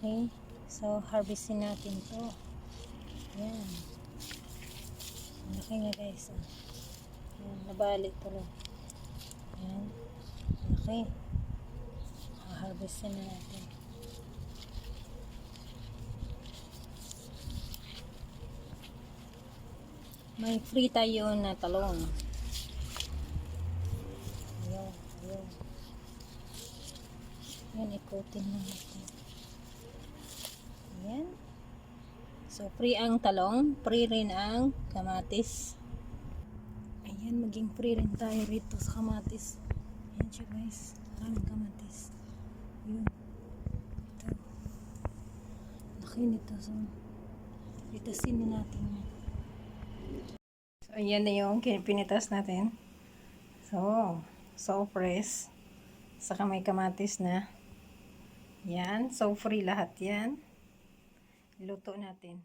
Okay. So, harvestin natin to. Yan. Ang Laki nga guys. ah. Yan, nabalik tuloy. Yan. Ang Laki. Harvestin na natin. May free tayo na talong. Ayun, ayun. Yan, ikutin na natin. Ayan. So, free ang talong. Free rin ang kamatis. Ayan, maging free rin tayo rito sa kamatis. Ayan siya guys. Maraming kamatis. Yun. Ito. Laki nito. So, itasin na natin yan. So, ayan na yung pinitas natin. So, so fresh. Saka may kamatis na. Yan. So, free lahat yan. Luto natin.